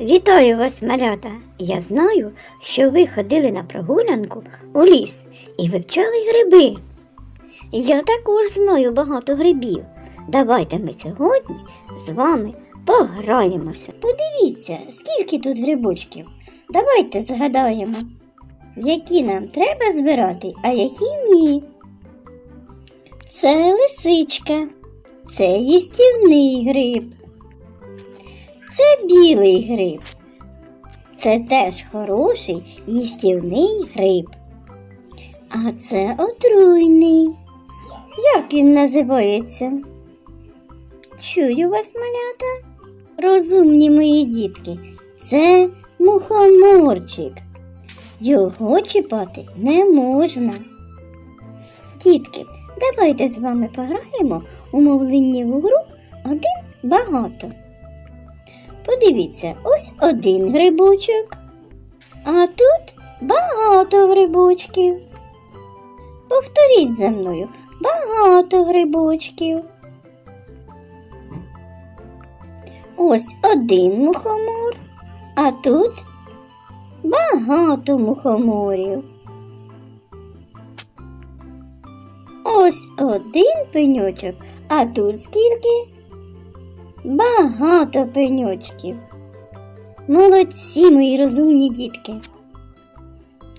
Вітаю вас, малята! Я знаю, що ви ходили на прогулянку у ліс і вивчали гриби. Я також знаю багато грибів. Давайте ми сьогодні з вами пограємося. Подивіться, скільки тут грибочків. Давайте згадаємо, які нам треба збирати, а які ні. Це лисичка, це їстівний гриб. Це білий гриб. Це теж хороший їстівний гриб. А це отруйний. Як він називається? Чую вас, малята. Розумні мої дітки, це мухоморчик. Його чіпати не можна. Дітки, давайте з вами пограємо у мовленню гру один багато. Подивіться, ось один грибочок, а тут багато грибочків. Повторіть за мною багато грибочків. Ось один мухомор, а тут багато мухоморів. Ось один пеньочок, а тут скільки? Багато пеньочків. Молодці, мої розумні дітки.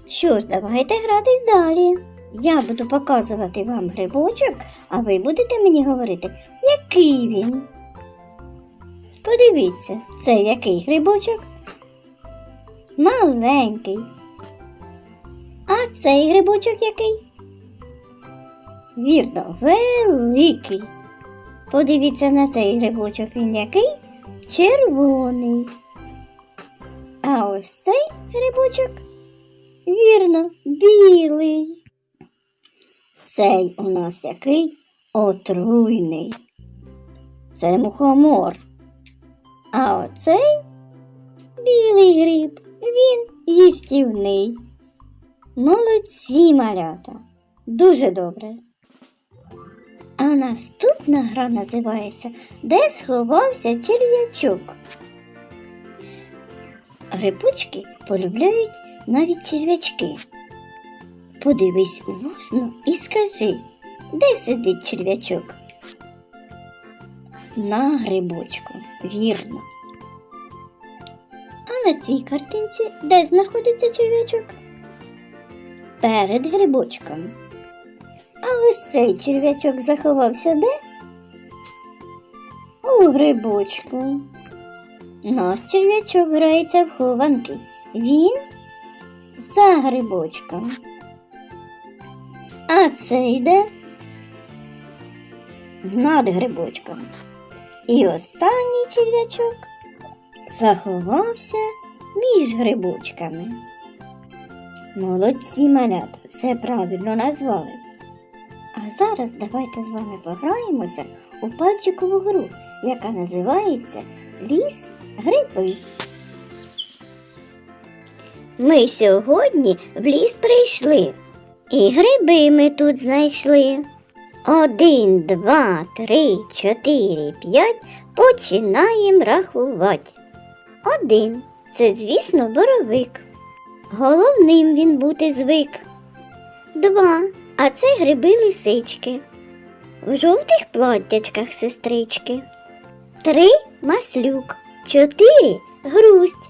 Що ж, давайте гратись далі. Я буду показувати вам грибочок, а ви будете мені говорити, який він. Подивіться, це який грибочок? Маленький. А цей грибочок який? Вірно, великий. Подивіться на цей грибочок, він який? Червоний. А ось цей грибочок, вірно, білий. Цей у нас який отруйний. Це мухомор. А оцей білий гриб, він їстівний. Молодці малята. Дуже добре. А наступна гра називається Де сховався черв'ячок. Грибочки полюбляють навіть черв'ячки. Подивись уважно і скажи, де сидить черв'ячок? На грибочку, вірно. А на цій картинці де знаходиться черв'ячок? Перед грибочком. Ось цей черв'ячок заховався де? У грибочку. Наш черв'ячок грається в хованки. Він за грибочком. А цей де? Над грибочком. І останній черв'ячок заховався між грибочками. Молодці малята, все правильно назвали. А зараз давайте з вами пограємося у пальчикову гру, яка називається Ліс гриби. Ми сьогодні в ліс прийшли, і гриби ми тут знайшли. Один, два, три, чотири, п'ять. Починаємо рахувати. Один. Це, звісно, боровик. Головним він бути звик. Два. А це гриби лисички. В жовтих платтячках сестрички. Три маслюк. Чотири грусть.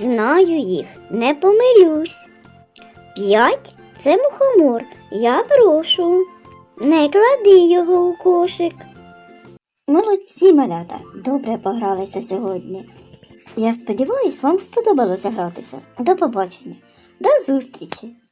Знаю їх, не помилюсь. П'ять це мухомор. Я прошу. Не клади його у кошик. Молодці, малята, добре погралися сьогодні. Я сподіваюсь, вам сподобалося гратися. До побачення, до зустрічі!